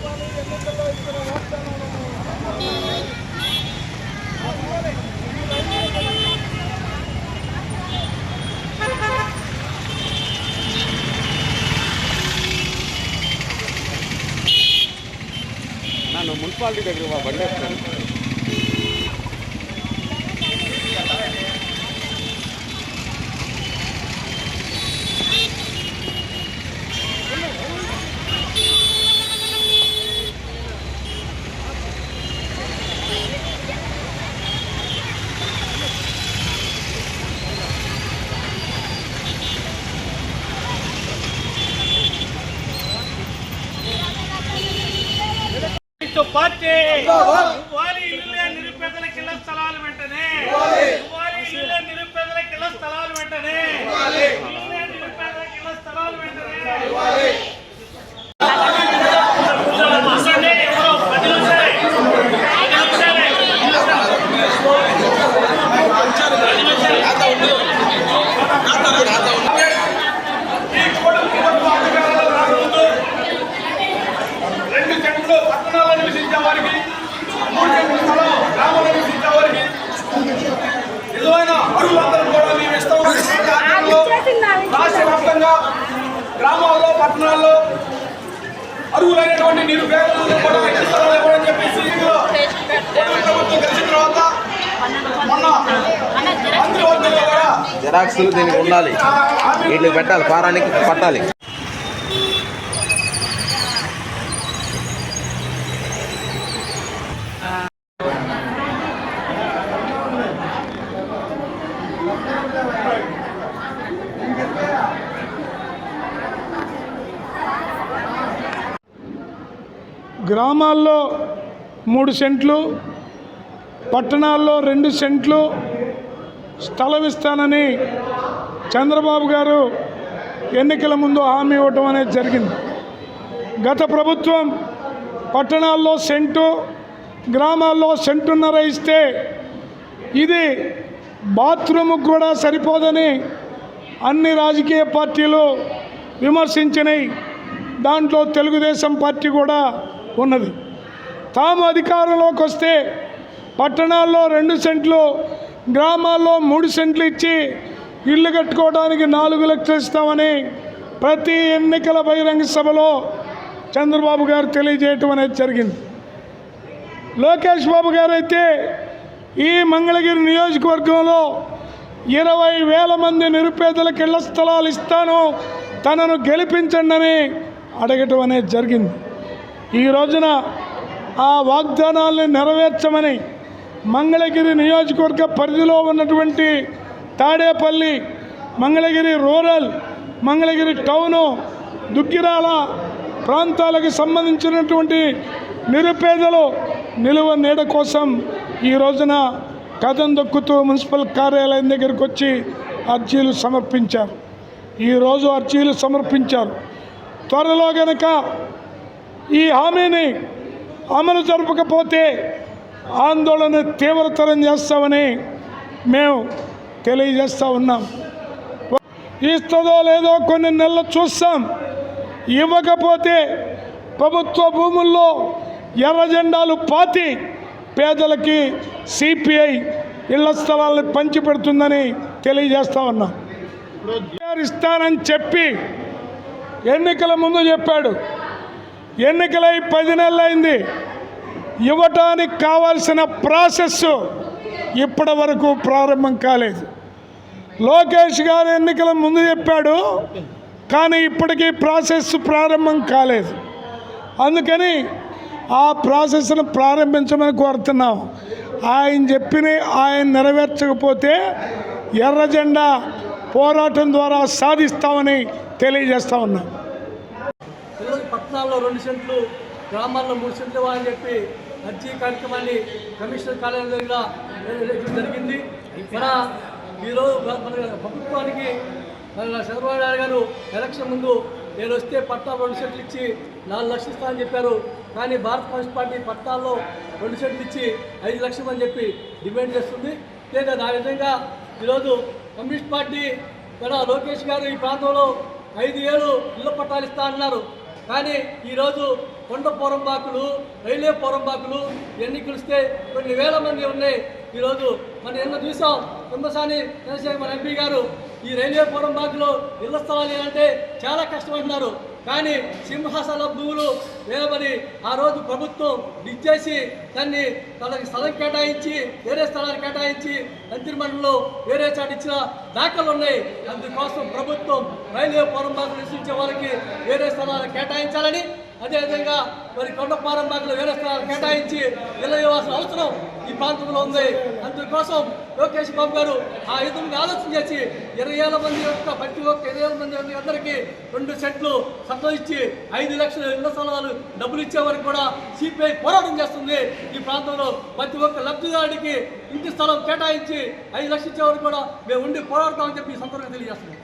నన్ను మున్సిపాలిటీ దగ్గర మా బండి వేస్తాను కమ్యూనిస్టు పార్టీ వారి ఇల్లు నిరుపేదలకు ఇళ్ళ స్థలాలు వెంటనే వారి ఇల్లు నిరుపేదలకు ఇళ్ళ స్థలాలు వెంటనే ఇల్లు నిరుపేదలకు ఇళ్ళ స్థలాలు వెంటనే కూర్చోండి, ఎవరో పది నిమిషాలే. పది నిమిషాలే. రెండు సెంట్లు పట్టణాల్లో నివసించే వారికి మూడు సెంట్లు స్థలం గ్రామంలో నివసించే వారికి నిజమైన అరువులందరూ కూడా మేము ఇస్తాం కార్యక్రమంలో రాష్ట్ర వ్యాప్తంగా గ్రామాల్లో పట్టణాల్లో అరువులైనటువంటి నిరుపేదలందరూ కూడా ఇవ్వని చెప్పేసి ప్రభుత్వం గెలిచిన తర్వాత మొన్న మంత్రివర్గంలో కూడా జెరాక్స్లు దీనికి ఉండాలి. వీటికి పెట్టాలి ఫారానికి పట్టాలి. గ్రామాల్లో మూడు సెంట్లు పట్టణాల్లో రెండు సెంట్లు స్థలం ఇస్తానని చంద్రబాబు గారు ఎన్నికల ముందు హామీ ఇవ్వటం అనేది జరిగింది. గత ప్రభుత్వం పట్టణాల్లో సెంటు గ్రామాల్లో సెంటున్నర ఇస్తే ఇది బాత్రూముకు కూడా సరిపోదని అన్ని రాజకీయ పార్టీలు విమర్శించినాయి దాంట్లో తెలుగుదేశం పార్టీ కూడా ఉన్నది. తాము అధికారంలోకి వస్తే పట్టణాల్లో రెండు సెంట్లు గ్రామాల్లో మూడు సెంట్లు ఇచ్చి ఇల్లు కట్టుకోవడానికి నాలుగు లక్షలు ఇస్తామని ప్రతి ఎన్నికల బహిరంగ సభలో చంద్రబాబు గారు తెలియజేయటం అనేది జరిగింది. లోకేష్ బాబు గారు అయితే ఈ మంగళగిరి నియోజకవర్గంలో ఇరవై వేల మంది నిరుపేదలకు ఇళ్ళ స్థలాలు ఇస్తాను తనను గెలిపించండి అని అడగటం అనేది జరిగింది. ఈ రోజున ఆ వాగ్దానాల్ని నెరవేర్చమని మంగళగిరి నియోజకవర్గ పరిధిలో ఉన్నటువంటి తాడేపల్లి మంగళగిరి రూరల్ మంగళగిరి టౌను దుగ్గిరాల ప్రాంతాలకు సంబంధించినటువంటి నిరుపేదలు నిలువ నీడ కోసం ఈ రోజున కథం దొక్కుతూ మున్సిపల్ కార్యాలయం దగ్గరికి వచ్చి అర్జీలు సమర్పించారు. ఈరోజు అర్జీలు సమర్పించారు. త్వరలో గనక ఈ హామీని అమలు జరపకపోతే ఆందోళన తీవ్రతరం చేస్తామని మేము తెలియజేస్తూ ఉన్నాం. ఇస్తుందో లేదో కొన్ని నెలలు చూస్తాం. ఇవ్వకపోతే ప్రభుత్వ భూముల్లో ఎర్రజెండాలు పాతి పేదలకి సిపిఐ ఇళ్ళ స్థలాలను పంచిపెడుతుందని తెలియజేస్తా ఉన్నాం. ఇస్తానని చెప్పి ఎన్నికల ముందు చెప్పాడు. ఎన్నికలై పది నెలలైంది. ఇవ్వటానికి కావాల్సిన ప్రాసెస్ ఇప్పటి వరకు ప్రారంభం కాలేదు. లోకేష్ గారు ఎన్నికల ముందు చెప్పాడు కానీ ఇప్పటికీ ప్రాసెస్ ప్రారంభం కాలేదు. అందుకని ఆ ప్రాసెస్ను ప్రారంభించమని కోరుతున్నాం. ఆయన చెప్పిన ఆయన నెరవేర్చకపోతే ఎర్ర జెండా పోరాటం ద్వారా సాధిస్తామని తెలియజేస్తా ఉన్నాం. పట్టణాల్లో రెండు సెంట్లు గ్రామాల్లో మూడు సెంట్లు ఇవ్వాలని చెప్పి అర్జీ కార్యక్రమాన్ని కమిషనర్ కార్యాలయం దగ్గర జరిగింది. మన ఈరోజు మన ప్రభుత్వానికి మన చంద్రబాబు నాయుడు గారు ఎలక్షన్ ముందు నేను వస్తే పట్టా రెండు సెంట్లు ఇచ్చి నాలుగు లక్షలు ఇస్తానని చెప్పారు. కానీ భారత కమ్యూనిస్ట్ పార్టీ పట్టాల్లో రెండు సెంట్లు ఇచ్చి ఐదు లక్షలు అని చెప్పి డిమాండ్ చేస్తుంది. లేదా ఆ విధంగా ఈరోజు కమ్యూనిస్ట్ పార్టీ కూడా లోకేష్ గారు ఈ ప్రాంతంలో ఐదు ఏళ్ళు ఇళ్ళ పట్టాలు ఇస్తా అన్నారు. కానీ ఈరోజు కొండ పోరంబాకులు రైల్వే పోరంబాకులు ఇవన్నీ పిలిస్తే కొన్ని వేల మంది ఉన్నాయి. ఈరోజు మనం ఎన్నో చూసాం కుంభసాని చంద్రశేఖర్ మన ఎంపీ గారు ఈ రైల్వే పోరంబాకులో ఇళ్ళ స్థలాలు అంటే చాలా కష్టపడుతున్నారు. కానీ సింహాసన భూములు వేయమని ఆ రోజు ప్రభుత్వం ఇచ్చేసి దాన్ని తనకి స్థలం కేటాయించి వేరే స్థలాలు కేటాయించి మంత్రిమండలిలో వేరే చాట ఇచ్చిన దాఖలు ఉన్నాయి. అందుకోసం ప్రభుత్వం రైల్వే పోరంబాకులు నివసించే వారికి వేరే స్థలాలు కేటాయించాలని అదేవిధంగా మరి కొండపారం బాగులో వేరే స్థలాలు కేటాయించి ఇళ్ళ అవసరం ఈ ప్రాంతంలో ఉంది. అందుకోసం లోకేష్ బాబు గారు ఆ విధంగా ఆలోచన చేసి ఇరవై ఏళ్ళ మంది యొక్క ప్రతి ఒక్క ఇరవై ఏళ్ళ మంది అందరికీ రెండు సెట్లు సత్వం ఇచ్చి ఐదు లక్షల ఇళ్ళ స్థలాలు డబ్బులు ఇచ్చే వరకు కూడా సిపిఐ పోరాటం చేస్తుంది. ఈ ప్రాంతంలో ప్రతి ఒక్క లబ్ధిదారుడికి ఇంటి స్థలం కేటాయించి ఐదు లక్షలు ఇచ్చే వరకు కూడా మేము ఉండి పోరాడతామని చెప్పి ఈ సందర్భంగా తెలియజేస్తున్నాం.